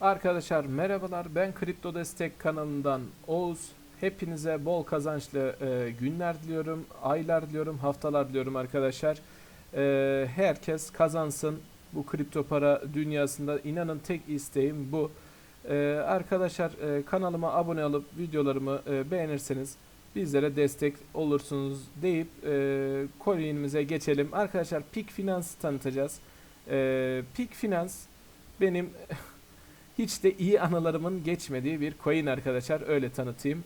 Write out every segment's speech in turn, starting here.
Arkadaşlar merhabalar ben Kripto Destek kanalından Oğuz. Hepinize bol kazançlı e, günler diliyorum, aylar diliyorum, haftalar diliyorum arkadaşlar. E, herkes kazansın bu kripto para dünyasında. İnanın tek isteğim bu. E, arkadaşlar e, kanalıma abone olup videolarımı e, beğenirseniz bizlere destek olursunuz deyip e, coin'imize geçelim. Arkadaşlar Peak Finance'ı tanıtacağız. E, Peak Finance benim hiç de iyi anılarımın geçmediği bir coin arkadaşlar öyle tanıtayım.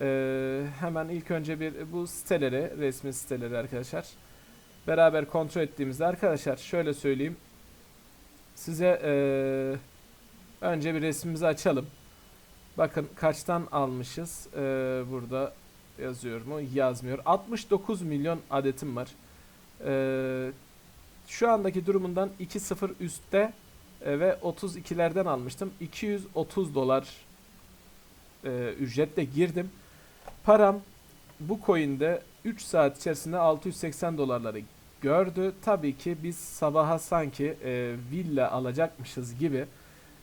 Ee, hemen ilk önce bir bu siteleri resmi siteleri arkadaşlar beraber kontrol ettiğimizde arkadaşlar şöyle söyleyeyim size ee, önce bir resmimizi açalım. Bakın kaçtan almışız Ee, burada yazıyor mu yazmıyor 69 milyon adetim var. Ee, şu andaki durumundan 2-0 üstte ve 32'lerden almıştım. 230 dolar e, ücretle girdim. Param bu coin'de 3 saat içerisinde 680 dolarları gördü. Tabii ki biz sabaha sanki e, villa alacakmışız gibi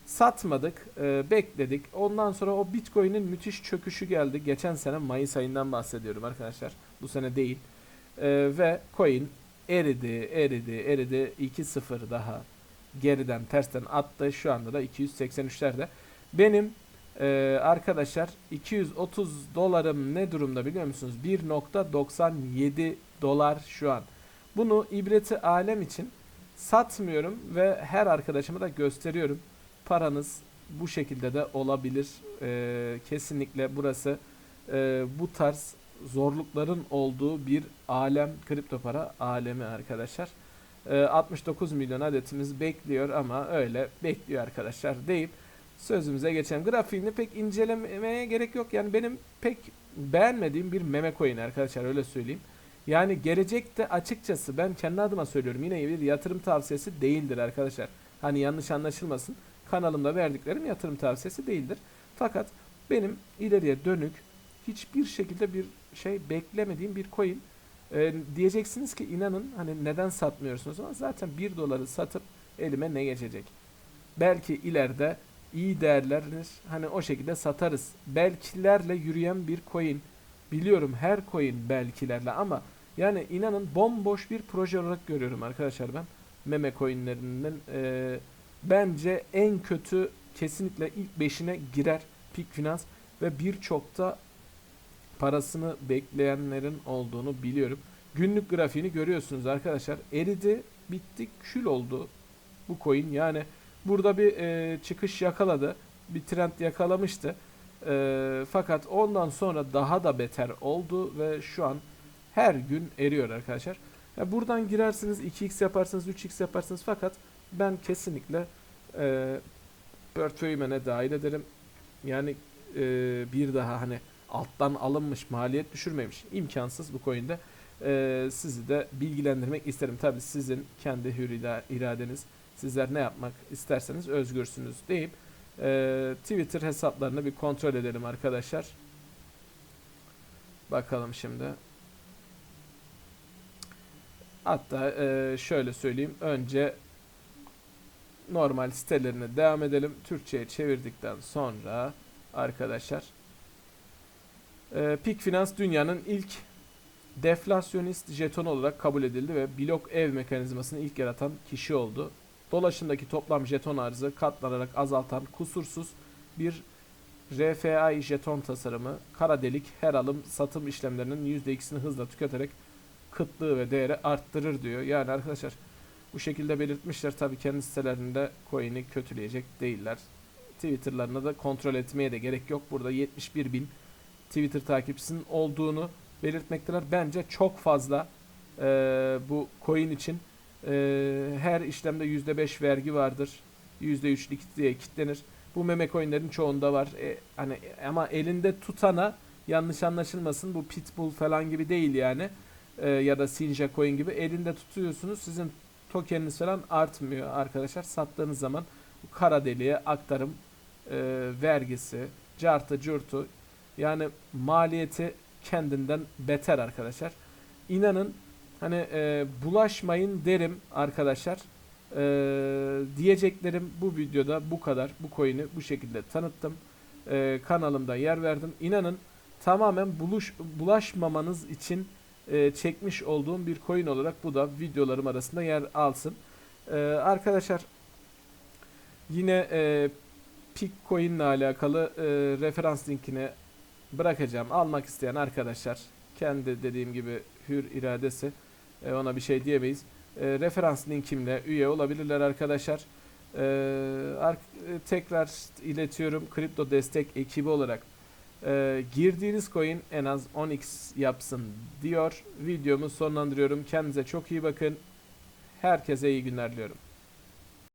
satmadık, e, bekledik. Ondan sonra o Bitcoin'in müthiş çöküşü geldi. Geçen sene Mayıs ayından bahsediyorum arkadaşlar. Bu sene değil. E, ve coin eridi, eridi, eridi. 2-0 daha geriden tersten attı. Şu anda da 283'lerde. Benim e, arkadaşlar 230 dolarım ne durumda biliyor musunuz? 1.97 dolar şu an. Bunu ibreti alem için satmıyorum ve her arkadaşıma da gösteriyorum. Paranız bu şekilde de olabilir. E, kesinlikle burası e, bu tarz zorlukların olduğu bir alem kripto para alemi arkadaşlar. E, 69 milyon adetimiz bekliyor ama öyle bekliyor arkadaşlar deyip sözümüze geçelim. Grafiğini pek incelemeye gerek yok. Yani benim pek beğenmediğim bir meme coin arkadaşlar öyle söyleyeyim. Yani gelecekte açıkçası ben kendi adıma söylüyorum yine bir yatırım tavsiyesi değildir arkadaşlar. Hani yanlış anlaşılmasın. Kanalımda verdiklerim yatırım tavsiyesi değildir. Fakat benim ileriye dönük hiçbir şekilde bir şey beklemediğim bir coin. Ee, diyeceksiniz ki inanın hani neden satmıyorsunuz ama zaten 1 doları satıp elime ne geçecek? Belki ileride iyi değerlenir hani o şekilde satarız. Belkilerle yürüyen bir coin. Biliyorum her coin belkilerle ama yani inanın bomboş bir proje olarak görüyorum arkadaşlar ben. Meme coinlerinden e, bence en kötü kesinlikle ilk beşine girer Peak Finance ve birçok da parasını bekleyenlerin olduğunu biliyorum. Günlük grafiğini görüyorsunuz arkadaşlar. Eridi, bitti, kül oldu bu coin. Yani burada bir e, çıkış yakaladı. Bir trend yakalamıştı. E, fakat ondan sonra daha da beter oldu ve şu an her gün eriyor arkadaşlar. Ya buradan girersiniz 2x yaparsınız 3x yaparsınız fakat ben kesinlikle e, portföyüme ne dahil ederim. Yani e, bir daha hani alttan alınmış maliyet düşürmemiş. imkansız bu coin'de. Ee, sizi de bilgilendirmek isterim. Tabi sizin kendi hür ira- iradeniz. Sizler ne yapmak isterseniz özgürsünüz deyip e, Twitter hesaplarını bir kontrol edelim arkadaşlar. Bakalım şimdi. Hatta e, şöyle söyleyeyim. Önce normal sitelerine devam edelim. Türkçe'ye çevirdikten sonra arkadaşlar ee, Peak Finance dünyanın ilk deflasyonist jeton olarak kabul edildi ve blok ev mekanizmasını ilk yaratan kişi oldu. Dolaşımdaki toplam jeton arzı katlanarak azaltan kusursuz bir RFI jeton tasarımı kara delik her alım satım işlemlerinin %2'sini hızla tüketerek kıtlığı ve değeri arttırır diyor. Yani arkadaşlar bu şekilde belirtmişler. Tabii kendi sitelerinde coin'i kötüleyecek değiller. Twitter'larına da kontrol etmeye de gerek yok. Burada 71 bin Twitter takipçisinin olduğunu belirtmekteler. Bence çok fazla e, bu coin için e, her işlemde %5 vergi vardır. %3 likit diye kitlenir. Bu meme coinlerin çoğunda var. E, hani ama elinde tutana yanlış anlaşılmasın bu pitbull falan gibi değil yani. E, ya da Sinja coin gibi elinde tutuyorsunuz. Sizin tokeniniz falan artmıyor arkadaşlar. Sattığınız zaman kara deliğe aktarım e, vergisi, cartı curtu yani maliyeti kendinden beter arkadaşlar. İnanın hani e, bulaşmayın derim arkadaşlar. Ee, diyeceklerim bu videoda bu kadar. Bu coin'i bu şekilde tanıttım. Ee, kanalımda yer verdim. İnanın tamamen buluş bulaşmamanız için e, çekmiş olduğum bir coin olarak bu da videolarım arasında yer alsın. Ee, arkadaşlar yine e, Pickcoin ile alakalı e, referans linkini bırakacağım. Almak isteyen arkadaşlar kendi dediğim gibi hür iradesi e, ona bir şey diyemeyiz. E, referans linkimle üye olabilirler arkadaşlar. E, e, tekrar iletiyorum. Kripto destek ekibi olarak e, girdiğiniz coin en az 10x yapsın diyor. Videomu sonlandırıyorum. Kendinize çok iyi bakın. Herkese iyi günler diliyorum.